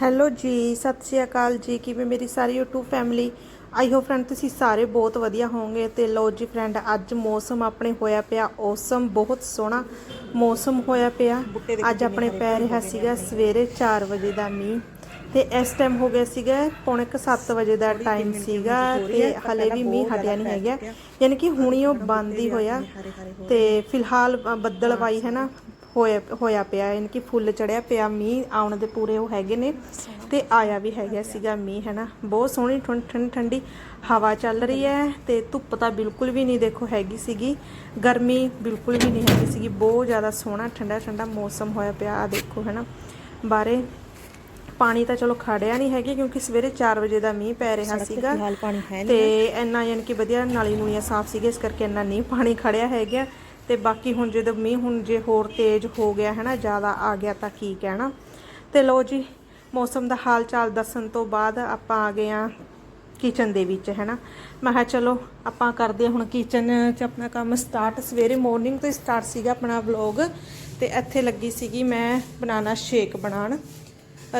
Hello ਜੀ ਸਤਿ ਸ਼੍ਰੀ ਅਕਾਲ ਜੀ ਕਿਵੇਂ ਮੇਰੀ ਸਾਰੀ YouTube family I hope friend ਤੁਸੀਂ ਸਾਰੇ ਬਹੁਤ ਵਧੀਆ ਹੋਵੋਗੇ ਤੇ ਲੋ ਜੀ ਫਰੈਂਡ ਅੱਜ ਮੌਸਮ ਆਪਣੇ ਹੋਇਆ ਪਿਆ ਔਸਮ ਬਹੁਤ ਸੋਹਣਾ ਮੌਸਮ ਹੋਇਆ ਪਿਆ ਅੱਜ ਆਪਣੇ ਪੈ ਰਿਹਾ ਸੀਗਾ ਸਵੇਰੇ 4 ਵਜੇ ਦਾ ਮੀਂਹ ਤੇ ਇਸ ਟਾਈਮ ਹੋ ਗਿਆ ਸੀਗਾ ਪੌਣੇ ਕੁ 7 ਵਜੇ ਦਾ ਟਾਈਮ ਸੀਗਾ ਤੇ ਹਲੇ ਵੀ ਮੀਂਹ ਹਟਿਆ ਨਹੀਂ ਹੈਗਾ। ਯਾਨੀ ਕਿ ਹੁਣੀ ਉਹ ਬੰਦ ਹੀ ਹੋਇਆ ਤੇ ਫਿਲਹਾਲ ਅ, ਬੱਦਲਵਾਈ ਹੈ ਨਾ ਹੋਇਆ ਹੋਇਆ ਪਿਆ ਯਾਨੀ ਕਿ ਫੁੱਲ ਚੜਿਆ ਪਿਆ ਮੀਂਹ ਆਉਣ ਦੇ ਪੂਰੇ ਉਹ ਹੈਗੇ ਨੇ ਤੇ ਆਇਆ ਵੀ ਹੈਗਾ ਸੀਗਾ ਮੀਂਹ ਹੈ ਨਾ। ਬਹੁਤ ਸੋਹਣੀ ਠੰਡ ਠੰਡ- ਠੰਡੀ ਹਵਾ ਚੱਲ ਰਹੀ ਹੈ ਤੇ ਧੁੱਪ ਤਾਂ ਬਿਲਕੁਲ ਵੀ ਨਹੀਂ ਦੇਖੋ ਹੈਗੀ ਸੀਗੀ। ਗਰਮੀ ਬਿਲਕੁਲ ਵੀ ਨਹੀਂ ਹੈਗੀ ਸੀਗੀ। ਬਹੁਤ ਜ਼ਿਆਦਾ ਸੋਹਣਾ ਠੰਡਾ ਠੰਡਾ ਮੌਸਮ ਹੋਇਆ ਪਿਆ ਆ ਦੇਖੋ ਹੈ ਨਾ। ਬਾਰੇ ਪਾਣੀ ਤਾਂ ਚਲੋ ਖੜਿਆ ਨਹੀਂ ਹੈਗੇ ਕਿਉਂਕਿ ਸਵੇਰੇ 4 ਵਜੇ ਦਾ ਮੀਂਹ ਪੈ ਰਿਹਾ ਸੀਗਾ। ਤੇ ਇੰਨਾ ਯਾਨੀ ਕਿ ਵਧੀਆ ਨਾਲੀ ਨੂਲੀਆਂ ਸਾਫ਼ ਸੀਗੇ ਇਸ ਕਰਕੇ ਇੰਨਾ ਨਹੀਂ ਪਾਣੀ ਖੜਿਆ ਹੈਗਾ। ਤੇ ਬਾਕੀ ਹੁਣ ਜਦੋਂ ਮੀਂਹ ਹੁਣ ਜੇ ਹੋਰ ਤੇਜ਼ ਹੋ ਗਿਆ ਹੈ ਨਾ ਜ਼ਿਆਦਾ ਆ ਗਿਆ ਤਾਂ ਕੀ ਕਹਿਣਾ। ਤੇ ਲੋ ਜੀ ਮੌਸਮ ਦਾ ਹਾਲ ਚਾਲ ਦੱਸਣ ਤੋਂ ਬਾਅਦ ਆਪਾਂ ਆ ਗਏ ਆ ਕਿਚਨ ਦੇ ਵਿੱਚ ਹੈ ਨਾ ਮੈਂ ਕਿਹਾ ਚਲੋ ਆਪਾਂ ਕਰਦੇ ਹੁਣ ਕਿਚਨ 'ਚ ਆਪਣਾ ਕੰਮ ਸਟਾਰਟ ਸਵੇਰੇ ਮਾਰਨਿੰਗ ਤੋਂ ਸਟਾਰਟ ਸੀਗਾ ਆਪਣਾ ਵਲੌਗ ਤੇ ਇੱਥੇ ਲੱਗੀ ਸੀਗੀ ਮੈਂ ਬਨਾਨਾ ਸ਼ੇਕ ਬਣਾਉਣ।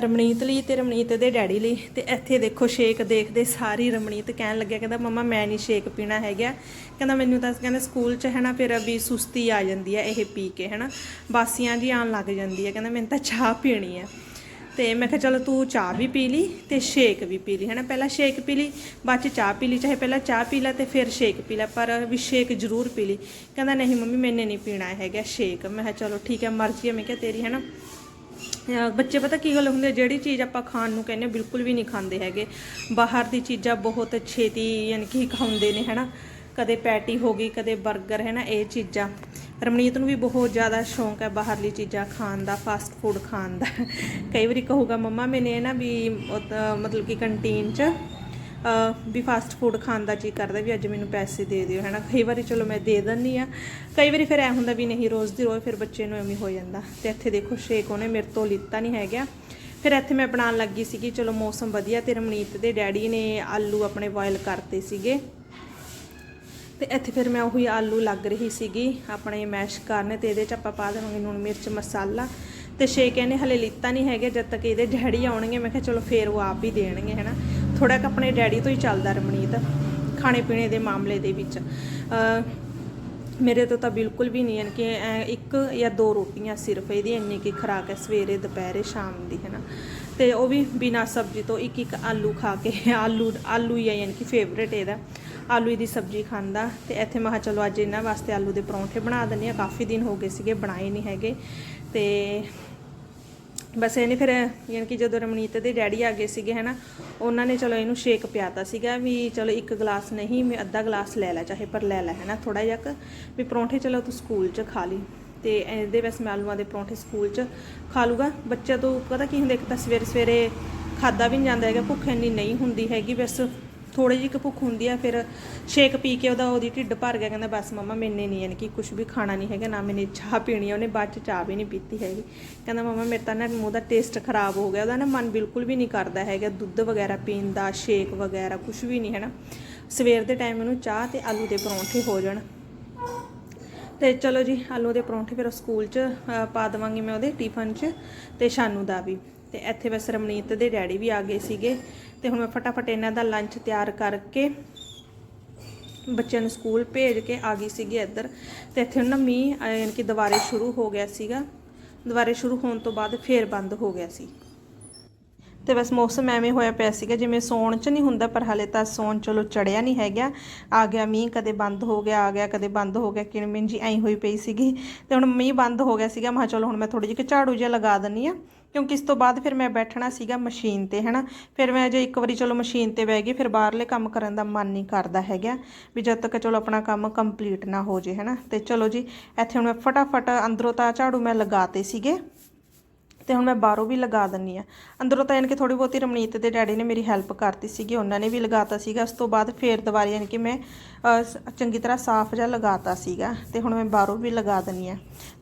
ਰਮਣੀਤ ਲਈ ਤੇ ਰਮਣੀਤ ਦੇ ਡੈਡੀ ਲਈ। ਤੇ ਇੱਥੇ ਦੇਖੋ ਸ਼ੇਕ ਦੇਖਦੇ ਸਾਰੀ ਰਮਣੀਤ ਕਹਿਣ ਲੱਗਿਆ, ਕਹਿੰਦਾ, ਮਮਾ, ਮੈਂ ਨਹੀਂ ਸ਼ੇਕ ਪੀਣਾ ਹੈਗਾ। ਕਹਿੰਦਾ, ਮੈਨੂੰ ਤਾਂ ਕਹਿੰਦਾ ਸਕੂਲ 'ਚ ਹੈ ਨਾ, ਫਿਰ ਵੀ ਸੁਸਤੀ ਆ ਜਾਂਦੀ ਹੈ ਇਹ ਪੀ ਕੇ, ਹੈ ਨਾ? ਬਾਸੀਆਂ ਜੀ ਆਉਣ ਲੱਗ ਜਾਂਦੀ ਹੈ। ਕਹਿੰਦਾ, ਮੈਨੂੰ ਤਾਂ ਚਾਹ ਪੀਣੀ ਹੈ। ਤੇ ਮੈਂ ਕਿਹਾ, ਚਲੋ ਤੂੰ ਚਾਹ ਵੀ ਪੀ ਲਈ ਤੇ ਸ਼ੇਕ ਵੀ ਪੀ ਲਈ, ਹੈ ਨਾ? ਪਹਿਲਾਂ ਸ਼ੇਕ ਪੀ ਲਈ, ਬਾਅਦ ਚ ਚਾਹ ਪੀ ਲਈ, ਚਾਹੇ ਪਹਿਲਾਂ ਚਾਹ ਪੀ ਲੈ ਤੇ ਫਿਰ ਸ਼ੇਕ ਪੀ ਲੈ, ਪਰ ਵੀ ਸ਼ੇਕ ਜ਼ਰੂਰ ਪੀ ਲਈ। ਕਹਿੰਦਾ, ਨਹੀਂ ਮੰਮੀ, ਮੈਨੇ ਨਹੀਂ ਪੀਣਾ ਹੈਗਾ ਸ਼ੇਕ। ਮੈਂ ਕਿਹਾ, ਚਲੋ ਠੀਕ ਹੈ, ਮਰਜ਼ੀ ਹੈ। ਮੈਂ ਕਿਹਾ, ਤੇਰੀ, ਹੈ ਨਾ? ਬੱਚੇ ਪਤਾ ਕੀ ਗੱਲ ਹੁੰਦੀ ਹੈ ਜਿਹੜੀ ਚੀਜ਼ ਆਪਾਂ ਖਾਣ ਨੂੰ ਕਹਿੰਦੇ ਬਿਲਕੁਲ ਵੀ ਨਹੀਂ ਖਾਂਦੇ ਹੈਗੇ। ਬਾਹਰ ਦੀ ਚੀਜ਼ਾਂ ਬਹੁਤ ਛੇਤੀ ਯਾਨੀ ਕਿ ਖਾਉਂਦੇ ਨੇ, ਹੈਨਾ। ਕਦੇ ਪੈਟੀ ਹੋ ਗਈ, ਕਦੇ 버ਗਰ ਹੈ ਨਾ ਇਹ ਚੀਜ਼ਾਂ। ਰਮਣੀਤ ਨੂੰ ਵੀ ਬਹੁਤ ਜ਼ਿਆਦਾ ਸ਼ੌਂਕ ਹੈ ਬਾਹਰਲੀ ਚੀਜ਼ਾਂ ਖਾਣ ਦਾ ਫਾਸਟ ਫੂਡ ਖਾਣ ਦਾ। ਕਈ ਵਾਰੀ ਕਹੂਗਾ, ਮੰਮਾ, ਮੈਨੇ ਨਾ ਵੀ ਮਤਲਬ ਕਿ ਕੰਟੀਨ 'ਚ ਵੀ ਫਾਸਟ ਫੂਡ ਖਾਣ ਦਾ ਜੀ ਕਰਦਾ ਵੀ ਅੱਜ ਮੈਨੂੰ ਪੈਸੇ ਦੇ ਦਿਓ, ਹੈਨਾ? ਕਈ ਵਾਰੀ ਚਲੋ ਮੈਂ ਦੇ ਦਿੰਨੀ ਆ। ਕਈ ਵਾਰੀ ਫਿਰ ਐ ਹੁੰਦਾ ਵੀ ਨਹੀਂ, ਰੋਜ਼ ਦੀ ਰੋਜ਼ ਫਿਰ ਬੱਚੇ ਨੂੰ ਐਵੇਂ ਹੋ ਜਾਂਦਾ। ਤੇ ਇੱਥੇ ਦੇਖੋ ਸ਼ੇਕ ਉਹਨੇ ਮੇਰੇ ਤੋਂ ਲਿੱਤਾ ਨਹੀਂ ਹੈਗਾ। ਫਿਰ ਇੱਥੇ ਮੈਂ ਬਣਾਉਣ ਲੱਗੀ ਸੀਗੀ, ਚਲੋ ਮੌਸਮ ਵਧੀਆ ਤੇ ਰਮਨੀਤ ਦੇ ਡੈਡੀ ਨੇ ਆਲੂ ਆਪਣੇ ਬੋਇਲ ਕਰਤੇ ਸੀਗੇ। ਤੇ ਇੱਥੇ ਫਿਰ ਮੈਂ ਉਹੀ ਆਲੂ ਲੱਗ ਰਹੀ ਸੀਗੀ, ਆਪਣੇ ਮੈਸ਼ ਕਰਨੇ ਤੇ ਇਹਦੇ ਚ ਆਪਾਂ ਪਾ ਦੇਵਾਂਗੇ ਲੂਣ ਮਿਰਚ, ਮਸਾਲਾ। ਤੇ ਸ਼ੇਕ ਇਹਨੇ ਹਲੇ ਲਿੱਤਾ ਨਹੀਂ ਹੈਗਾ, ਜਦ ਤੱਕ ਇਹਦੇ ਡੈਡੀ ਆਉਣਗੇ, ਮੈਂ ਕਿਹਾ ਚਲੋ ਫੇਰ ਉਹ ਆਪ ਹੀ ਦੇਣਗੇ, ਹੈਨਾ? ਥੋੜਾ ਕ ਆਪਣੇ ਡੈਡੀ ਤੋਂ ਹੀ ਚੱਲਦਾ ਰਮਣੀਤ ਖਾਣੇ ਪੀਣੇ ਦੇ ਮਾਮਲੇ ਦੇ ਵਿੱਚ। ਮੇਰੇ ਤੋਂ ਤਾਂ ਬਿਲਕੁਲ ਵੀ ਨਹੀਂ, ਯਾਨੀ ਕਿ ਇੱਕ ਜਾਂ ਦੋ ਰੋਟੀਆਂ ਸਿਰਫ ਇਹਦੀ, ਇੰਨੀ ਕੀ ਖੁਰਾਕ ਹੈ ਸਵੇਰੇ, ਦੁਪਹਿਰੇ, ਸ਼ਾਮ ਦੀ, ਹੈ ਨਾ। ਤੇ ਉਹ ਵੀ ਬਿਨਾ ਸਬਜ਼ੀ ਤੋਂ ਇੱਕ ਇੱਕ ਆਲੂ ਖਾ ਕੇ, ਆਲੂ ਆਲੂ ਹੀ ਹੈ, ਯਾਨੀ ਕਿ ਫੇਵਰੇਟ ਇਹਦਾ। ਆਲੂ ਦੀ ਸਬਜ਼ੀ ਖਾਂਦਾ ਤੇ ਇੱਥੇ ਮੈਂ ਚਲੋ ਅੱਜ ਇਹਨਾਂ ਵਾਸਤੇ ਆਲੂ ਦੇ ਪਰੌਂਠੇ ਬਣਾ ਦਿੰਨੀ ਆ ਕਾਫੀ ਦਿਨ ਹੋ ਗਏ ਸੀਗੇ, ਬਣਾਏ ਨਹੀਂ ਹੈਗੇ। ਤੇ ਬਸ ਇਹਨੇ ਫਿਰ, ਯਾਨੀ ਕਿ ਜਦੋਂ ਰਮਨੀਤ ਦੇ ਡੈਡੀ ਆ ਗਏ ਸੀਗੇ, ਹਨਾ, ਉਹਨਾਂ ਨੇ ਚਲੋ ਇਹਨੂੰ ਸ਼ੇਕ ਪਿਆਤਾ ਸੀਗਾ ਵੀ ਚਲੋ ਇੱਕ ਗਲਾਸ ਨਹੀਂ, ਮੈਂ ਅੱਧਾ ਗਲਾਸ ਲੈ ਲੈ, ਚਾਹੇ ਪਰ ਲੈ ਲੈ, ਹਨਾ ਥੋੜਾ ਜਿਹਾ ਕੁ, ਵੀ ਪਰੌਂਠੇ ਚਲੋ ਤੂੰ ਸਕੂਲ 'ਚ ਖਾ ਲਈ। ਤੇ ਇਹਦੇ ਵੈਸ ਮੈਂ ਆਲੂਆਂ ਦੇ ਪਰੌਂਠੇ ਸਕੂਲ 'ਚ ਖਾ ਲੂਗਾ ਬੱਚਾ ਤੋਂ ਪਤਾ ਕੀ ਹੁੰਦਾ, ਇੱਕ ਤਾਂ ਸਵੇਰੇ ਸਵੇਰੇ ਖਾਦਾ ਵੀ ਨਹੀਂ ਜਾਂਦਾ ਹੈਗਾ, ਭੁੱਖ ਇੰਨੀ ਨਹੀਂ ਹੁੰਦੀ ਹੈਗੀ, ਬਸ ਥੋੜੀ ਜਿਹੀ ਕੁ ਭੁੱਖ ਹੁੰਦੀ ਆ, ਫਿਰ ਸ਼ੇਕ ਪੀ ਕੇ ਉਹਦਾ ਉਹਦੀ ਢਿੱਡ ਭਰ ਗਿਆ, ਕਹਿੰਦਾ ਬਸ ਮਮਾ ਮੈਨੇ ਨਹੀਂ ਯਾਨੀ ਕਿ ਕੁਝ ਵੀ ਖਾਣਾ ਨਹੀਂ ਹੈਗਾ, ਨਾ ਮੈਨੇ ਚਾਹ ਪੀਣੀ ਆ, ਉਹਨੇ ਬਾਅਦ ਚ ਚਾਹ ਵੀ ਨਹੀਂ ਪੀਤੀ ਹੈਗੀ। ਕਹਿੰਦਾ ਮਮਾ ਮੇਰੇ ਤਾਂ ਨਾ ਮੂੰਹ ਦਾ ਟੇਸਟ ਖਰਾਬ ਹੋ ਗਿਆ, ਉਹਦਾ ਨਾ ਮਨ ਬਿਲਕੁਲ ਵੀ ਨਹੀਂ ਕਰਦਾ ਹੈਗਾ, ਦੁੱਧ ਵਗੈਰਾ ਪੀਣ ਦਾ ਸ਼ੇਕ ਵਗੈਰਾ ਕੁਝ ਵੀ ਨਹੀਂ ਹੈ ਨਾ ਸਵੇਰ ਦੇ ਟਾਈਮ ਉਹਨੂੰ ਚਾਹ ਤੇ ਆਲੂ ਦੇ ਪਰੌਂਠੇ ਹੋ ਜਾਣ। ਤੇ ਚਲੋ ਜੀ, ਆਲੂ ਦੇ ਪਰੌਂਠੇ ਫਿਰ ਸਕੂਲ 'ਚ ਪਾ ਦੇਵਾਂਗੀ ਮੈਂ ਉਹਦੇ ਟਿਫਨ 'ਚ, ਤੇ ਸ਼ਾਨੂ ਦਾ ਵੀ। ਤੇ ਇੱਥੇ ਬਸ ਰਮਣੀਤ ਦੇ ਡੈਡੀ ਵੀ ਆ ਗਏ ਸੀਗੇ। ਤੇ ਹੁਣ ਮੈਂ ਫਟਾਫਟ ਇਹਨਾਂ ਦਾ ਲੰਚ ਤਿਆਰ ਕਰਕੇ ਬੱਚਿਆਂ ਨੂੰ ਸਕੂਲ ਭੇਜ ਕੇ ਆ ਗਈ ਸੀਗੀ ਇੱਧਰ। ਤੇ ਇੱਥੇ ਨਾ ਮੀਂਹ ਯਾਨੀ ਕਿ ਦੁਬਾਰੇ ਸ਼ੁਰੂ ਹੋ ਗਿਆ ਸੀਗਾ। ਦੁਬਾਰੇ ਸ਼ੁਰੂ ਹੋਣ ਤੋਂ ਬਾਅਦ ਫੇਰ ਬੰਦ ਹੋ ਗਿਆ ਸੀ। ਤੇ ਬਸ ਮੌਸਮ ਐਵੇਂ ਹੋਇਆ ਪਿਆ ਸੀਗਾ, ਜਿਵੇਂ ਸੌਣ ਚ ਨਹੀਂ ਹੁੰਦਾ, ਪਰ ਹਲੇ ਤਾਂ ਸੌਣ ਚਲੋ ਚੜਿਆ ਨਹੀਂ ਹੈਗਾ। ਆ ਗਿਆ ਮੀਂਹ, ਕਦੇ ਬੰਦ ਹੋ ਗਿਆ, ਆ ਗਿਆ, ਕਦੇ ਬੰਦ ਹੋ ਗਿਆ, ਕਿਣਮਿਣ ਜੀ ਐਂ ਹੋਈ ਪਈ ਸੀਗੀ। ਤੇ ਹੁਣ ਮੀਂਹ ਬੰਦ ਹੋ ਗਿਆ ਸੀਗਾ, ਮੈਂ ਕਿਹਾ ਚਲੋ ਹੁਣ ਮੈਂ ਥੋੜੀ ਜਿਹੀ ਝਾੜੂ ਜਿਹਾ ਲਗਾ ਦਿੰਨੀ ਆ ਕਿਉਂਕਿ ਇਸ ਤੋਂ ਬਾਅਦ ਫਿਰ ਮੈਂ ਬੈਠਣਾ ਸੀਗਾ ਮਸ਼ੀਨ ਤੇ, ਹੈਨਾ? ਫਿਰ ਮੈਂ ਜੇ ਇੱਕ ਵਾਰੀ ਚਲੋ ਮਸ਼ੀਨ ਤੇ ਬਹਿ ਗਈ, ਫਿਰ ਬਾਹਰਲੇ ਕੰਮ ਕਰਨ ਦਾ ਮਨ ਨਹੀਂ ਕਰਦਾ ਹੈਗਾ ਵੀ ਜਦ ਤੱਕ ਚਲੋ ਆਪਣਾ ਕੰਮ ਕੰਪਲੀਟ ਨਾ ਹੋ ਜੇ, ਹੈਨਾ? ਤੇ ਚਲੋ ਜੀ, ਇੱਥੇ ਹੁਣ ਮੈਂ ਫਟਾਫਟ ਅੰਦਰੋਂ ਤਾਂ ਝਾੜੂ ਮੈਂ ਲਗਾਤੇ ਸੀਗੇ। ਤੇ ਹੁਣ ਮੈਂ ਬਾਹਰੋਂ ਵੀ ਲਗਾ ਦਿੰਨੀ ਆ। ਅੰਦਰੋਂ ਤਾਂ ਯਾਨੀ ਕਿ ਥੋੜੀ ਬਹੁਤੀ ਰਮਨੀਤ ਦੇ ਡੈਡੀ ਨੇ ਮੇਰੀ ਹੈਲਪ ਕਰਤੀ ਸੀਗੀ, ਉਹਨਾਂ ਨੇ ਵੀ ਲਗਾਤਾ ਸੀਗਾ। ਉਸ ਤੋਂ ਬਾਅਦ ਫੇਰ ਦੁਬਾਰਾ ਯਾਨੀ ਕਿ ਮੈਂ ਚੰਗੀ ਤਰ੍ਹਾਂ ਸਾਫ਼ ਜਿਹਾ ਲਗਾਤਾ ਸੀਗਾ। ਤੇ ਹੁਣ ਮੈਂ ਬਾਹਰੋਂ ਵੀ ਲਗਾ ਦਿੰਨੀ ਆ।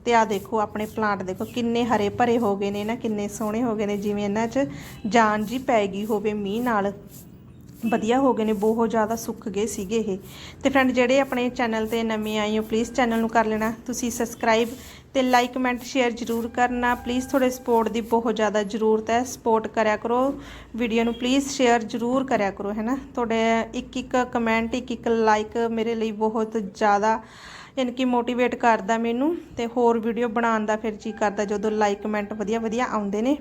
ਤੇ ਆ ਦੇਖੋ, ਆਪਣੇ ਪਲਾਂਟ ਦੇਖੋ, ਕਿੰਨੇ ਹਰੇ ਭਰੇ ਹੋ ਗਏ ਨੇ ਨਾ, ਕਿੰਨੇ ਸੋਹਣੇ ਹੋ ਗਏ ਨੇ। ਜਿਵੇਂ ਇਹਨਾਂ 'ਚ ਜਾਨ ਜੀ ਪੈ ਗਈ ਹੋਵੇ ਮੀਂਹ ਨਾਲ। ਵਧੀਆ ਹੋ ਗਏ ਨੇ, ਬਹੁਤ ਜ਼ਿਆਦਾ ਸੁੱਕ ਗਏ ਸੀਗੇ ਇਹ। ਤੇ ਫਰੈਂਡ ਜਿਹੜੇ ਆਪਣੇ ਚੈਨਲ ਤੇ ਨਵੇਂ ਆਏ ਹੋ ਪਲੀਜ਼ ਚੈਨਲ ਨੂੰ ਕਰ ਲੈਣਾ। ਤੁਸੀਂ ਸਬਸਕ੍ਰਾਈਬ ਤੇ ਲਾਈਕ ਕਮੈਂਟ ਸ਼ੇਅਰ ਜ਼ਰੂਰ ਕਰਨਾ। ਪਲੀਜ਼ ਥੋੜੇ ਸਪੋਰਟ ਦੀ ਬਹੁਤ ਜ਼ਿਆਦਾ ਜ਼ਰੂਰਤ ਹੈ। ਸਪੋਰਟ ਕਰਿਆ ਕਰੋ। ਵੀਡੀਓ ਨੂੰ ਪਲੀਜ਼ ਸ਼ੇਅਰ ਜ਼ਰੂਰ ਕਰਿਆ ਕਰੋ, ਹੈ ਨਾ? ਤੁਹਾਡੇ ਇੱਕ ਇੱਕ ਕਮੈਂਟ ਇੱਕ ਇੱਕ ਲਾਈਕ ਮੇਰੇ ਲਈ ਬਹੁਤ ਜ਼ਿਆਦਾ ਯਾਨੀ ਕਿ ਮੋਟੀਵੇਟ ਕਰਦਾ ਮੈਨੂੰ ਤੇ ਹੋਰ ਵੀਡੀਓ ਬਣਾਉਣ ਦਾ ਫਿਰ ਜੀ ਕਰਦਾ ਜਦੋਂ ਲਾਈਕ ਕਮੈਂਟ ਵਧੀਆ ਵਧੀਆ ਆਉਂਦੇ ਨੇ।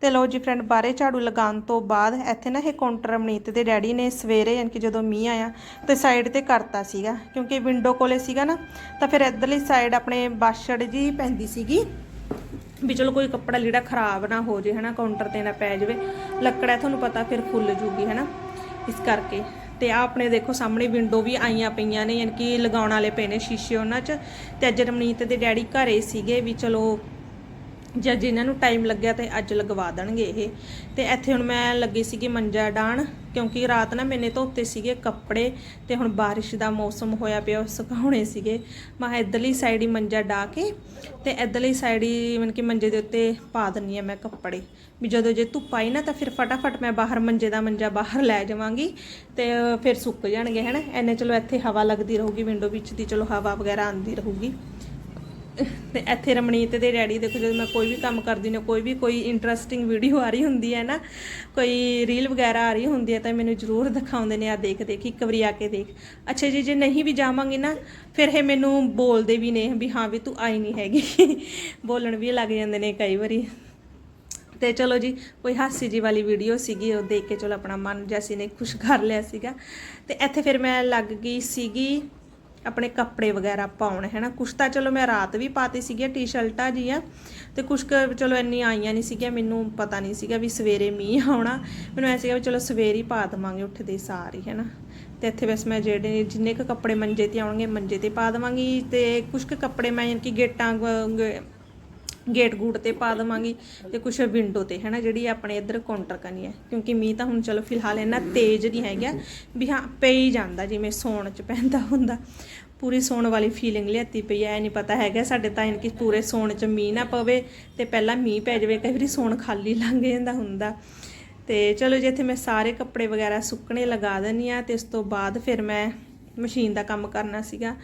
ਤੇ ਲਓ ਜੀ ਫਰੈਂਡ ਬਾਰੇ ਝਾੜੂ ਲਗਾਉਣ ਤੋਂ ਬਾਅਦ ਇੱਥੇ ਨਾ ਇਹ ਕਾਊਂਟਰ ਅਮਨੀਤ ਦੇ ਡੈਡੀ ਨੇ ਸਵੇਰੇ ਯਾਨੀ ਕਿ ਜਦੋਂ ਮੀਂਹ ਆਇਆ ਤੇ ਸਾਈਡ ਤੇ ਕਰਤਾ ਸੀਗਾ, ਕਿਉਂਕਿ ਵਿੰਡੋ ਕੋਲੇ ਸੀਗਾ ਨਾ, ਤਾਂ ਫਿਰ ਇੱਧਰਲੀ ਸਾਈਡ ਆਪਣੇ ਬਾਛੜ ਜੀ ਪੈਂਦੀ ਸੀਗੀ ਵੀ ਚਲੋ ਕੋਈ ਕੱਪੜਾ ਲੀੜਾ ਖਰਾਬ ਨਾ ਹੋ ਜੇ ਹਨਾ ਕਾਊਂਟਰ ਤੇ ਨਾ ਪੈ ਜਾਵੇ, ਲੱਕੜਾ, ਤੁਹਾਨੂੰ ਪਤਾ ਫਿਰ ਫੁੱਲ ਜੂਗੀ ਹਨਾ, ਇਸ ਕਰਕੇ। ਤੇ ਆ ਆਪਣੇ ਦੇਖੋ ਸਾਹਮਣੇ ਵਿੰਡੋ ਵੀ ਆਈਆਂ ਪਈਆਂ ਨੇ, ਯਾਨੀ ਕਿ ਲਗਾਉਣ ਵਾਲੇ ਪਏ ਨੇ ਸ਼ੀਸ਼ੇ ਉਹਨਾਂ 'ਚ। ਤੇ ਅੱਜ ਰਮਨੀਤ ਦੇ ਡੈਡੀ ਘਰੇ ਸੀਗੇ ਵੀ ਚਲੋ ਜਾਂ ਜਿਨ੍ਹਾਂ ਨੂੰ ਟਾਈਮ ਲੱਗਿਆ ਤੇ ਅੱਜ ਲਗਵਾ ਦੇਣਗੇ ਇਹ। ਤੇ ਇੱਥੇ ਹੁਣ ਮੈਂ ਲੱਗੀ ਸੀਗੀ ਮੰਜਾ ਡਾਣ ਕਿਉਂਕਿ ਰਾਤ ਨਾ ਮੈਨੇ ਧੋਤੇ ਸੀਗੇ ਕੱਪੜੇ ਤੇ ਹੁਣ ਬਾਰਿਸ਼ ਦਾ ਮੌਸਮ ਹੋਇਆ ਪਿਆ ਸੁਕਾਉਣੇ ਸੀਗੇ। ਮੈਂ ਕਿਹਾ ਇੱਧਰਲੀ ਸਾਈਡ ਹੀ ਮੰਜਾ ਡਾ ਕੇ ਤੇ ਇੱਧਰਲੀ ਸਾਈਡ ਹੀ ਮਨ ਕਿ ਮੰਜੇ ਦੇ ਉੱਤੇ ਪਾ ਦਿੰਨੀ ਆ ਮੈਂ ਕੱਪੜੇ। ਵੀ ਜਦੋਂ ਜੇ ਧੁੱਪ ਆਈ ਨਾ ਤਾਂ ਫਿਰ ਫਟਾਫਟ ਮੈਂ ਬਾਹਰ ਮੰਜੇ ਦਾ ਮੰਜਾ ਬਾਹਰ ਲੈ ਜਾਵਾਂਗੀ ਤੇ ਫਿਰ ਸੁੱਕ ਜਾਣਗੇ, ਹਨਾ? ਐਨੇ ਚਲੋ ਇੱਥੇ ਹਵਾ ਲੱਗਦੀ ਰਹੂਗੀ ਵਿੰਡੋ ਵਿੱਚ ਦੀ ਚਲੋ ਹਵਾ ਵਗੈਰਾ ਆਉਂਦੀ ਰਹੂਗੀ। ਤੇ ਇੱਥੇ ਰਮਣੀਤ ਦੇ ਡੈਡੀ ਦੇਖੋ ਜਦੋਂ ਮੈਂ ਕੋਈ ਵੀ ਕੰਮ ਕਰਦੀ ਨੇ ਕੋਈ ਵੀ ਕੋਈ ਇੰਟਰਸਟਿੰਗ ਵੀਡੀਓ ਆ ਰਹੀ ਹੁੰਦੀ ਹੈ ਨਾ, ਕੋਈ ਰੀਲ ਵਗੈਰਾ ਆ ਰਹੀ ਹੁੰਦੀ ਹੈ ਤਾਂ ਮੈਨੂੰ ਜ਼ਰੂਰ ਦਿਖਾਉਂਦੇ ਨੇ ਆ ਦੇਖ ਦੇਖ, ਇੱਕ ਵਾਰੀ ਆ ਕੇ ਦੇਖ। ਅੱਛਾ ਜੀ, ਜੇ ਨਹੀਂ ਵੀ ਜਾਵਾਂਗੇ ਨਾ, ਫਿਰ ਇਹ ਮੈਨੂੰ ਬੋਲਦੇ ਵੀ ਨੇ ਵੀ ਹਾਂ ਵੀ ਤੂੰ ਆਈ ਨਹੀਂ ਹੈਗੀ। ਬੋਲਣ ਵੀ ਲੱਗ ਜਾਂਦੇ ਨੇ ਕਈ ਵਾਰੀ। ਤੇ ਚਲੋ ਜੀ, ਕੋਈ ਹਾਸੀ ਜੀ ਵਾਲੀ ਵੀਡੀਓ ਸੀਗੀ, ਉਹ ਦੇਖ ਕੇ ਚਲੋ ਆਪਣਾ ਮਨ ਜੈਸੀ ਨੇ ਖੁਸ਼ ਕਰ ਲਿਆ ਸੀਗਾ। ਤੇ ਇੱਥੇ ਫਿਰ ਮੈਂ ਲੱਗ ਗਈ ਸੀਗੀ ਆਪਣੇ ਕੱਪੜੇ ਵਗੈਰਾ ਪਾਉਣ, ਹੈ ਨਾ? ਕੁਛ ਤਾਂ ਚਲੋ ਮੈਂ ਰਾਤ ਵੀ ਪਾਤੀ ਸੀਗੀਆਂ ਟੀ-ਸ਼ਰਟਾਂ ਜੀਆਂ ਤੇ ਕੁਛ ਕੁ ਚਲੋ ਇੰਨੀ ਆਈਆਂ ਨਹੀਂ ਸੀਗੀਆਂ, ਮੈਨੂੰ ਪਤਾ ਨਹੀਂ ਸੀਗਾ ਵੀ ਸਵੇਰੇ ਮੀਂਹ ਆਉਣਾ। ਮੈਨੂੰ ਐ ਸੀਗਾ ਵੀ ਚਲੋ ਸਵੇਰੇ ਹੀ ਪਾ ਦਵਾਂਗੇ ਉੱਠਦੇ ਸਾਰ ਹੀ, ਹੈ ਨਾ? ਤੇ ਇੱਥੇ ਬਸ ਮੈਂ ਜਿਹੜੇ ਜਿੰਨੇ ਕੁ ਕੱਪੜੇ ਮੰਜੇ ਤੇ ਆਉਣਗੇ ਮੰਜੇ ਤੇ ਪਾ ਦਵਾਂਗੀ ਤੇ ਕੁਛ ਕੁ ਕੱਪੜੇ ਮੈਂ ਯਾਨੀ ਕਿ ਗੇਟਾਂ ਗ- ਗੇਟ ਗੂਟ ਤੇ ਪਾ ਦਵਾਂਗੀ ਤੇ ਕੁਛ ਵਿੰਡੋ ਤੇ, ਹੈਨਾ, ਜਿਹੜੀ ਆਪਣੇ ਇੱਧਰ ਕਾਊਂਟਰ ਕਨੀ ਹੈ। ਕਿਉਂਕਿ ਮੀਂਹ ਤਾਂ ਹੁਣ ਚਲੋ ਫਿਲਹਾਲ ਇੰਨਾ ਤੇਜ਼ ਨਹੀਂ ਹੈਗਾ ਵੀ ਹਾਂ, ਪਈ ਹੀ ਜਾਂਦਾ, ਜਿਵੇਂ ਸੌਣ ਚ ਪੈਂਦਾ ਹੁੰਦਾ। ਪੂਰੀ ਸੌਣ ਵਾਲੀ ਫੀਲਿੰਗ ਲਿਆਤੀ ਪਈ ਐ ਨਹੀਂ ਪਤਾ ਹੈਗਾ ਸਾਡੇ ਤਾਂ ਇਨਕੀ ਪੂਰੇ ਸੌਣ ਚ ਮੀਂਹ ਨਾ ਪਵੇ ਤੇ ਪਹਿਲਾਂ ਮੀਂਹ ਪੈ ਜਾਵੇ, ਕਈ ਵਾਰੀ ਸੌਣ ਖਾਲੀ ਲੰਘ ਜਾਂਦਾ ਹੁੰਦਾ। ਤੇ ਚਲੋ ਜੇ, ਇੱਥੇ ਮੈਂ ਸਾਰੇ ਕੱਪੜੇ ਵਗੈਰਾ ਸੁੱਕਣੇ ਲਗਾ ਦਿੰਨੀ ਆ ਤੇ ਇਸ ਤੋਂ ਬਾਅਦ ਫਿਰ ਮੈਂ ਮਸ਼ੀਨ ਦਾ ਕੰਮ ਕਰਨਾ ਸੀਗਾ।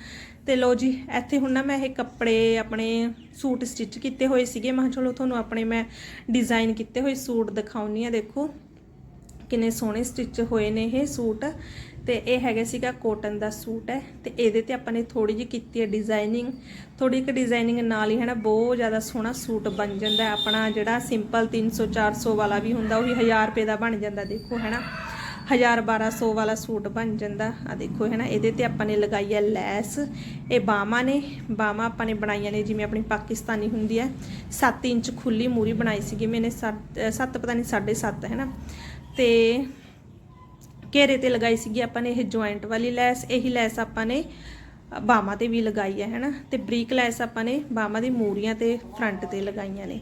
ਤੇ ਲੋ ਜੀ, ਇੱਥੇ ਹੁਣ ਨਾ ਮੈਂ ਇਹ ਕੱਪੜੇ ਆਪਣੇ ਸੂਟ ਸਟਿਚ ਕੀਤੇ ਹੋਏ ਸੀਗੇ। ਮੈਂ ਕਿਹਾ ਚਲੋ ਤੁਹਾਨੂੰ ਆਪਣੇ ਮੈਂ ਡਿਜ਼ਾਈਨ ਕੀਤੇ ਹੋਏ ਸੂਟ ਦਿਖਾਉਣੀ ਆ ਦੇਖੋ। ਕਿੰਨੇ ਸੋਹਣੇ ਸਟਿਚ ਹੋਏ ਨੇ ਇਹ ਸੂਟ। ਤੇ ਇਹ ਹੈਗਾ ਸੀਗਾ ਕੋਟਨ ਦਾ ਸੂਟ ਹੈ। ਤੇ ਇਹਦੇ ਤੇ ਆਪਾਂ ਨੇ ਥੋੜੀ ਜਿਹੀ ਕੀਤੀ ਹੈ ਡਿਜ਼ਾਈਨਿੰਗ ਥੋੜੀ ਇੱਕ ਡਿਜ਼ਾਈਨਿੰਗ ਨਾਲ ਹੀ ਹੈ ਨਾ, ਬਹੁਤ ਜ਼ਿਆਦਾ ਸੋਹਣਾ ਸੂਟ ਬਣ ਜਾਂਦਾ ਆਪਣਾ ਜਿਹੜਾ ਸਿੰਪਲ 300 400 ਵਾਲਾ ਵੀ ਹੁੰਦਾ, ਉਹ ਵੀ 1000 ਰੁਪਏ ਦਾ ਬਣ ਜਾਂਦਾ, ਦੇਖੋ, ਹੈ ਨਾ। 1200 ਵਾਲਾ ਸੂਟ ਬਣ ਜਾਂਦਾ। ਆ ਦੇਖੋ ਹੈ ਨਾ ਇਹਦੇ ਤੇ ਆਪਾਂ ਨੇ ਲਗਾਈ ਹੈ ਲੈਸ। ਇਹ ਬਾਹਾਂ ਨੇ ਬਾਹਾਂ ਆਪਾਂ ਨੇ ਬਣਾਈਆਂ ਨੇ, ਜਿਵੇਂ ਆਪਣੀ ਪਾਕਿਸਤਾਨੀ ਹੁੰਦੀ ਹੈ। 7 ਇੰਚ ਖੁੱਲੀ ਮੂਰੀ ਬਣਾਈ ਸੀਗੀ, ਮੈਨੇ 7 ਪਤਾ ਨਹੀਂ 7.5 ਹੈ ਨਾ ਤੇ ਘੇਰੇ ਤੇ ਲਗਾਈ ਸੀਗੀ ਆਪਾਂ ਨੇ ਇਹ ਜੁਆਇੰਟ ਵਾਲੀ ਲੈਸ, ਇਹੀ ਲੈਸ ਆਪਾਂ ਨੇ ਬਾਹਾਂ ਤੇ ਵੀ ਲਗਾਈ ਹੈ, ਹੈਨਾ। ਤੇ ਬਰੀਕ ਲੈਸ ਆਪਾਂ ਨੇ ਬਾਹਾਂ ਦੀ ਮੂਰੀਆਂ ਤੇ ਫਰੰਟ ਤੇ ਲਗਾਈਆਂ ਨੇ।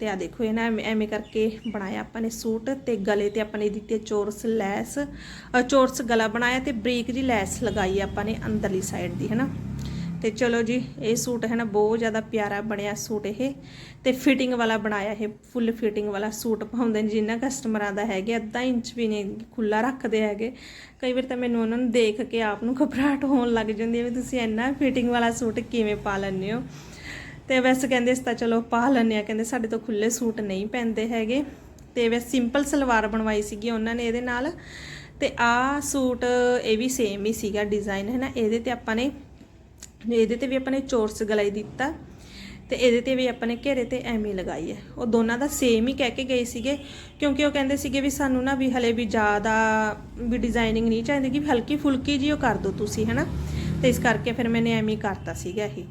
ਤੇ ਆ ਦੇਖੋ ਇਹ ਨਾ ਐਵੇਂ- ਐਵੇਂ ਕਰਕੇ ਬਣਾਇਆ ਆਪਾਂ ਨੇ ਸੂਟ ਤੇ ਗਲੇ ਤੇ ਆਪਾਂ ਨੇ ਦਿੱਤੀ ਹੈ ਚੋਰਸ ਲੈਸ ਅ, ਚੋਰਸ ਗਲਾ ਬਣਾਇਆ ਤੇ ਬਰੀਕ ਜੀ ਲੈਸ ਲਗਾਈ ਆਪਾਂ ਨੇ ਅੰਦਰਲੀ ਸਾਈਡ ਦੀ ਹੈਨਾ? ਤੇ ਚਲੋ ਜੀ ਇਹ ਸੂਟ ਹੈ ਨਾ ਬਹੁਤ ਜ਼ਿਆਦਾ ਪਿਆਰਾ ਬਣਿਆ ਸੂਟ ਇਹ। ਤੇ ਫਿਟਿੰਗ ਵਾਲਾ ਬਣਾਇਆ ਇਹ ਫੁੱਲ ਫਿਟਿੰਗ ਵਾਲਾ ਸੂਟ ਪਾਉਂਦੇ ਨੇ ਜਿੰਨਾ ਕਸਟਮਰਾਂ ਦਾ ਹੈਗੇ ਅੱਧਾ ਇੰਚ ਵੀ ਨਹੀਂ ਖੁੱਲਾ ਰੱਖਦੇ ਹੈਗੇ। ਕਈ ਵਾਰ ਤਾਂ ਮੈਨੂੰ ਉਹਨਾਂ ਨੂੰ ਦੇਖ ਕੇ ਆਪ ਨੂੰ ਘਬਰਾਹਟ ਹੋਣ ਲੱਗ ਜਾਂਦੀ ਹੈ ਵੀ ਤੁਸੀਂ ਇੰਨਾ ਫਿਟਿੰਗ ਵਾਲਾ ਸੂਟ ਕਿਵੇਂ ਪਾ ਲੈਂਦੇ ਹੋ? ਤੇ ਵੈਸੇ ਕਹਿੰਦੇ ਇਸ ਤਾਂ ਚਲੋ ਪਾ ਲੈਂਦੇ ਆ ਕਹਿੰਦੇ ਸਾਡੇ ਤੋਂ ਖੁੱਲੇ ਸੂਟ ਨਹੀਂ ਪੈਂਦੇ ਹੈਗੇ। ਤੇ ਵੈਸੇ ਸਿੰਪਲ ਸਲਵਾਰ ਬਣਵਾਈ ਸੀਗੀ ਉਹਨਾਂ ਨੇ ਇਹਦੇ ਨਾਲ। ਤੇ ਆਹ ਸੂਟ ਇਹ ਵੀ ਸੇਮ ਹੀ ਸੀਗਾ ਡਿਜ਼ਾਈਨ ਹੈ ਨਾ ਇਹਦੇ ਤੇ ਆਪਾਂ ਨੇ, ਇਹਦੇ ਤੇ ਵੀ ਆਪਾਂ ਨੇ ਚੋਰਸ ਗਲਾਈ ਦਿੱਤਾ। ਤੇ ਇਹਦੇ ਤੇ ਵੀ ਆਪਾਂ ਨੇ ਘੇਰੇ ਤੇ ਐਵੇਂ ਲਗਾਈ ਹੈ। ਉਹ ਦੋਨਾਂ ਦਾ ਸੇਮ ਹੀ ਕਹਿ ਕੇ ਗਏ ਸੀਗੇ, ਕਿਉਂਕਿ ਉਹ ਕਹਿੰਦੇ ਸੀਗੇ ਵੀ ਸਾਨੂੰ ਨਾ ਵੀ ਹਲੇ ਵੀ ਜ਼ਿਆਦਾ ਵੀ ਡਿਜ਼ਾਈਨਿੰਗ ਨਹੀਂ ਚਾਹੀਦੀ, ਕਿ ਹਲਕੀ ਫੁਲਕੀ ਜੀ ਉਹ ਕਰ ਦਿਓ ਤੁਸੀਂ, ਹਨਾ? ਤੇ ਇਸ ਕਰਕੇ ਫਿਰ ਮੈਨੇ ਐਵੇਂ ਹੀ ਕਰਤਾ ਸੀਗਾ ਇਹ।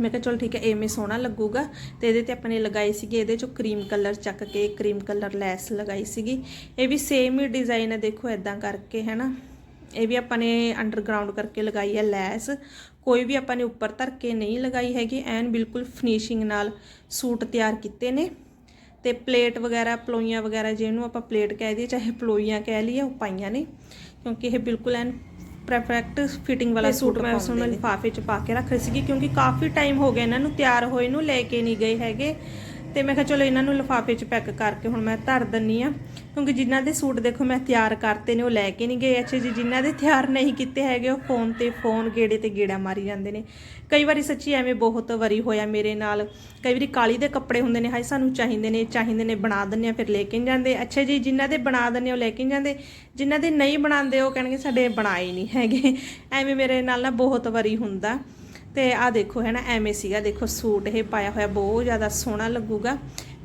ਮੈਂ ਕਿਹਾ ਚਲ ਠੀਕ ਹੈ, ਐਵੇਂ ਸੋਹਣਾ ਲੱਗੂਗਾ। ਤੇ ਇਹਦੇ ਤੇ ਆਪਾਂ ਨੇ ਲਗਾਈ ਸੀਗੀ ਇਹਦੇ ਚੋਂ ਕਰੀਮ ਕਲਰ ਚੱਕ ਕੇ, ਕਰੀਮ ਕਲਰ ਲੈਸ ਲਗਾਈ ਸੀਗੀ। ਇਹ ਵੀ ਸੇਮ ਹੀ ਡਿਜ਼ਾਈਨ ਹੈ, ਦੇਖੋ ਐਦਾਂ ਕਰਕੇ ਹੈ ਨਾ ਇਹ ਵੀ ਆਪਾਂ ਨੇ ਅੰਡਰਗਰਾਉਂਡ ਕਰਕੇ ਲਗਾਈ ਹੈ ਲੈਸ। ਕੋਈ ਵੀ ਆਪਾਂ ਨੇ ਉੱਪਰ ਧਰ ਕੇ ਨਹੀਂ ਲਗਾਈ ਹੈਗੀ, ਐਨ ਬਿਲਕੁਲ ਫਿਨਿਸ਼ਿੰਗ ਨਾਲ ਸੂਟ ਤਿਆਰ ਕੀਤੇ ਨੇ। ਤੇ ਪਲੇਟ ਵਗੈਰਾ, ਪਲੋਈਆਂ ਵਗੈਰਾ, ਜਿਹਨੂੰ ਆਪਾਂ ਪਲੇਟ ਕਹਿ ਦਈਏ, ਚਾਹੇ ਪਲੋਈਆਂ ਕਹਿ ਲਈਏ, ਉਹ ਪਾਈਆਂ ਨੇ। ਕਿਉਂਕਿ ਇਹ ਬਿਲਕੁਲ ਐਨ ਪਰਫੈਕਟ ਫਿਟਿੰਗ ਵਾਲਾ ਸੂਟ ਮੈਂ ਉਸ ਨੂੰ ਲਿਫਾਫੇ 'ਚ ਪਾ ਕੇ ਰੱਖ ਰਹੀ ਸੀਗੀ ਕਿਉਂਕਿ ਕਾਫੀ ਟਾਈਮ ਹੋ ਗਿਆ ਇਹਨਾਂ ਨੂੰ ਤਿਆਰ ਹੋਏ ਨੂੰ ਲੈ ਕੇ ਨਹੀਂ ਗਏ ਹੈਗੇ। ਤੇ ਮੈਂ ਕਿਹਾ ਚਲੋ ਇਹਨਾਂ ਨੂੰ ਲਿਫਾਫੇ 'ਚ ਪੈਕ ਕਰਕੇ ਹੁਣ ਮੈਂ ਧਰ ਦਿੰਨੀ ਆ। ਕਿਉਂਕਿ ਜਿਨ੍ਹਾਂ ਦੇ ਸੂਟ ਦੇਖੋ ਮੈਂ ਤਿਆਰ ਕਰਤੇ ਨੇ, ਉਹ ਲੈ ਕੇ ਨਹੀਂ ਗਏ। ਅੱਛੇ ਜੀ, ਜਿਨ੍ਹਾਂ ਦੇ ਤਿਆਰ ਨਹੀਂ ਕੀਤੇ ਹੈਗੇ, ਉਹ ਫੋਨ ਤੇ ਫੋਨ ਗੇੜੇ ਤੇ ਗੇੜਾ ਮਾਰੀ ਜਾਂਦੇ ਨੇ। ਕਈ ਵਾਰੀ ਸੱਚੀ ਐਵੇਂ ਬਹੁਤ ਵਾਰੀ ਹੋਇਆ ਮੇਰੇ ਨਾਲ। ਕਈ ਵਾਰੀ ਕਾਲੀ ਦੇ ਕੱਪੜੇ ਹੁੰਦੇ ਨੇ, ਹਾਏ ਸਾਨੂੰ ਚਾਹੀਦੇ ਨੇ ਚਾਹੀਦੇ ਨੇ ਬਣਾ ਦਿੰਨੇ ਆ, ਫਿਰ ਲੈ ਕੇ ਨੀ ਜਾਂਦੇ। ਅੱਛਾ ਜੀ, ਜਿਨ੍ਹਾਂ ਦੇ ਬਣਾ ਦਿੰਨੇ ਉਹ ਲੈ ਕੇ ਜਾਂਦੇ। ਜਿਨ੍ਹਾਂ ਦੇ ਨਹੀਂ ਬਣਾਉਂਦੇ, ਉਹ ਕਹਿਣਗੇ ਸਾਡੇ ਬਣਾਏ ਨਹੀਂ ਹੈਗੇ। ਐਵੇਂ ਮੇਰੇ ਨਾਲ ਨਾ ਬਹੁਤ ਵਾਰੀ ਹੁੰਦਾ। ਤੇ ਆ ਦੇਖੋ ਹੈ ਨਾ, ਐਵੇਂ ਸੀਗਾ। ਦੇਖੋ, ਸੂਟ ਇਹ ਪਾਇਆ ਹੋਇਆ ਬਹੁਤ ਜ਼ਿਆਦਾ ਸੋਹਣਾ ਲੱਗੂਗਾ।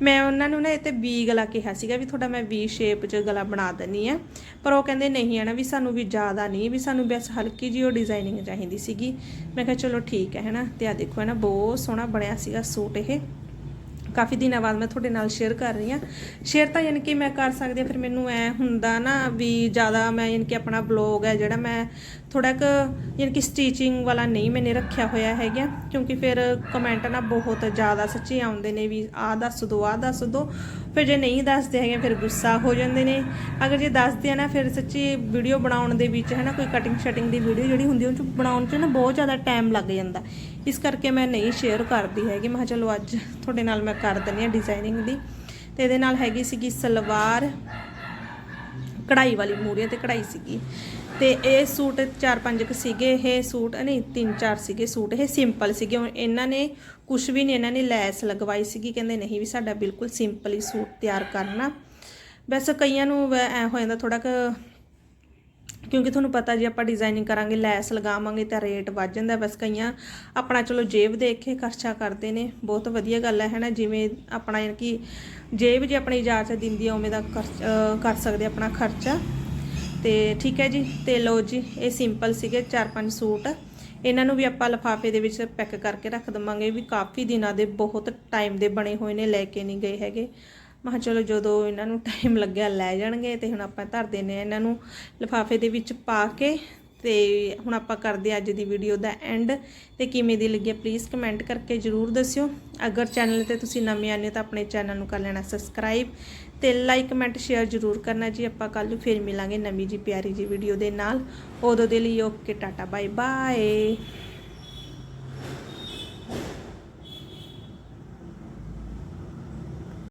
ਮੈਂ ਉਹਨਾਂ ਨੂੰ ਨਾ ਇਹ ਤੇ ਵੀ ਗਲਾ ਕਿਹਾ ਸੀਗਾ ਵੀ ਤੁਹਾਡਾ ਮੈਂ ਵੀ ਸ਼ੇਪ 'ਚ ਗਲਾ ਬਣਾ ਦਿੰਨੀ ਆ ਪਰ ਉਹ ਕਹਿੰਦੇ ਨਹੀਂ ਹੈ ਨਾ ਵੀ ਸਾਨੂੰ ਵੀ ਜ਼ਿਆਦਾ ਨਹੀਂ, ਵੀ ਸਾਨੂੰ ਬਸ ਹਲਕੀ ਜਿਹੀ ਉਹ ਡਿਜ਼ਾਈਨਿੰਗ ਚਾਹੀਦੀ ਸੀਗੀ। ਮੈਂ ਕਿਹਾ ਚਲੋ ਠੀਕ ਹੈ ਹੈ ਨਾ। ਤੇ ਆ ਦੇਖੋ ਹੈ ਨਾ, ਬਹੁਤ ਸੋਹਣਾ ਬਣਿਆ ਸੀਗਾ ਸੂਟ ਇਹ। ਕਾਫੀ ਦਿਨਾਂ ਬਾਅਦ ਮੈਂ ਤੁਹਾਡੇ ਨਾਲ ਸ਼ੇਅਰ ਕਰ ਰਹੀ ਹਾਂ। ਸ਼ੇਅਰ ਤਾਂ ਯਾਨੀ ਕਿ ਮੈਂ ਕਰ ਸਕਦੀ ਹਾਂ, ਫਿਰ ਮੈਨੂੰ ਐ ਹੁੰਦਾ ਨਾ ਵੀ ਜ਼ਿਆਦਾ ਮੈਂ ਯਾਨੀ ਕਿ ਆਪਣਾ ਬਲੌਗ ਹੈ ਜਿਹੜਾ ਮੈਂ ਥੋੜਾ ਕੁ ਯਾਨੀ ਕਿ ਸਟੀਚਿੰਗ ਵਾਲਾ ਨਹੀਂ ਮੈਨੇ ਰੱਖਿਆ ਹੋਇਆ ਹੈਗਾ, ਕਿਉਂਕਿ ਫਿਰ ਕਮੈਂਟ ਨਾ ਬਹੁਤ ਜ਼ਿਆਦਾ ਸੱਚੀ ਆਉਂਦੇ ਨੇ ਵੀ ਆਹ ਦੱਸ ਦੋ, ਆਹ ਦੱਸ ਦੋ। ਫਿਰ ਜੇ ਨਹੀਂ ਦੱਸਦੇ ਹੈਗੇ ਫਿਰ ਗੁੱਸਾ ਹੋ ਜਾਂਦੇ ਨੇ। ਅਗਰ ਜੇ ਦੱਸਦੇ ਆ ਨਾ ਫਿਰ ਸੱਚੀ ਵੀਡੀਓ ਬਣਾਉਣ ਦੇ ਵਿੱਚ ਹੈ ਨਾ ਕੋਈ ਕਟਿੰਗ ਸ਼ਟਿੰਗ ਦੀ ਵੀਡੀਓ ਜਿਹੜੀ ਹੁੰਦੀ ਉਹ 'ਚ ਬਣਾਉਣ 'ਚ ਨਾ ਬਹੁਤ ਜ਼ਿਆਦਾ ਟਾਈਮ ਲੱਗ ਜਾਂਦਾ। ਇਸ ਕਰਕੇ ਮੈਂ ਨਹੀਂ ਸ਼ੇਅਰ ਕਰਦੀ ਹੈਗੀ। ਮੈਂ ਕਿਹਾ ਚਲੋ ਅੱਜ ਤੁਹਾਡੇ ਨਾਲ ਮੈਂ ਕਰ ਦਿੰਦੀ ਆ ਡਿਜ਼ਾਈਨਿੰਗ ਦੀ। ਤੇ ਇਹਦੇ ਨਾਲ ਹੈਗੀ ਸੀਗੀ ਸਲਵਾਰ। ਕਢਾਈ ਵਾਲੀ ਮੂਰੀਆਂ ਤੇ ਕਢਾਈ ਸੀਗੀ। ਤੇ ਇਹ ਸੂਟ ਚਾਰ ਪੰਜ ਕੁ ਸੀਗੇ, ਇਹ ਸੂਟ, ਨਹੀਂ, ਤਿੰਨ ਚਾਰ ਸੀਗੇ ਸੂਟ, ਇਹ ਸਿੰਪਲ ਸੀਗੇ। ਹੁਣ ਇਹਨਾਂ ਨੇ ਕੁਝ ਵੀ ਨਹੀਂ, ਇਹਨਾਂ ਨੇ ਲੈਸ ਲਗਵਾਈ ਸੀਗੀ, ਕਹਿੰਦੇ ਨਹੀਂ ਵੀ ਸਾਡਾ ਬਿਲਕੁਲ ਸਿੰਪਲ ਹੀ ਸੂਟ ਤਿਆਰ ਕਰਨਾ। ਵੈਸੇ ਕਈਆਂ ਨੂੰ ਵੈ- ਐਂ ਹੋ ਜਾਂਦਾ ਥੋੜਾ ਕੁ ਕਿਉਂਕਿ ਤੁਹਾਨੂੰ ਪਤਾ ਜੀ ਆਪਾਂ ਡਿਜ਼ਾਈਨਿੰਗ ਕਰਾਂਗੇ, ਲੈਸ ਲਗਾਵਾਂਗੇ ਤਾਂ ਰੇਟ ਵੱਧ ਜਾਂਦਾ। ਬਸ ਕਈਆਂ ਆਪਣਾ ਚਲੋ ਜੇਬ ਦੇਖ ਕੇ ਖਰਚਾ ਕਰਦੇ ਨੇ। ਬਹੁਤ ਵਧੀਆ ਗੱਲ ਹੈ ਹੈ ਨਾ ਜਿਵੇਂ ਆਪਣਾ ਯਾਨੀ ਕਿ ਜੇਬ ਜੇ ਆਪਣੀ ਇਜਾਜ਼ਤ ਦਿੰਦੀ ਆ, ਉਵੇਂ ਦਾ ਖਰਚ- ਕਰ ਸਕਦੇ ਆਪਣਾ ਖਰਚਾ। ਤੇ ਠੀਕ ਹੈ ਜੀ। ਤੇ ਲੋ ਜੀ, ਇਹ ਸਿੰਪਲ ਸੀਗੇ ਚਾਰ ਪੰਜ ਸੂਟ। ਇਹਨਾਂ ਨੂੰ ਵੀ ਆਪਾਂ ਲਫਾਫੇ ਦੇ ਵਿੱਚ ਪੈਕ ਕਰਕੇ ਰੱਖ ਦਵਾਂਗੇ। ਵੀ ਕਾਫੀ ਦਿਨਾਂ ਦੇ, ਬਹੁਤ ਟਾਈਮ ਦੇ ਬਣੇ ਹੋਏ ਨੇ, ਲੈ ਕੇ ਨਹੀਂ ਗਏ ਹੈਗੇ। ਮੈਂ ਚਲੋ ਜਦੋਂ ਇਹਨਾਂ ਨੂੰ ਟਾਈਮ ਲੱਗਿਆ ਲੈ ਜਾਣਗੇ ਤੇ ਹੁਣ ਆਪਾਂ ਧਰ ਦਿੰਨੇ ਆ ਇਹਨਾਂ ਨੂੰ ਲਿਫਾਫੇ ਦੇ ਵਿੱਚ ਪਾ ਕੇ ਤੇ ਹੁਣ ਆਪਾਂ ਕਰਦੇ ਅੱਜ ਦੀ ਵੀਡੀਓ ਦਾ ਐਂਡ ਤੇ ਕਿਵੇਂ ਦੀ ਲੱਗੀ ਪਲੀਜ਼ ਕਮੈਂਟ ਕਰਕੇ ਜਰੂਰ ਦੱਸਿਓ। ਅਗਰ ਚੈਨਲ ਤੇ ਤੁਸੀਂ ਨਵੇਂ ਆਨੇ ਹੋ ਤਾਂ ਆਪਣੇ ਚੈਨਲ ਨੂੰ ਕਰ ਲੈਣਾ ਸਬਸਕ੍ਰਾਈਬ ਤੇ ਲਾਈਕ ਕਮੈਂਟ ਸ਼ੇਅਰ ਜਰੂਰ ਕਰਨਾ ਜੀ। ਆਪਾਂ ਕੱਲ ਨੂੰ ਫੇਰ ਮਿਲਾਂਗੇ ਨਵੀਂ ਜੀ ਪਿਆਰੀ ਜੀ ਵੀਡੀਓ ਦੇ ਨਾਲ। ਉਦੋਂ ਦੇ ਲਈ ਓਕੇ, ਟਾਟਾ ਬਾਏ ਬਾਏ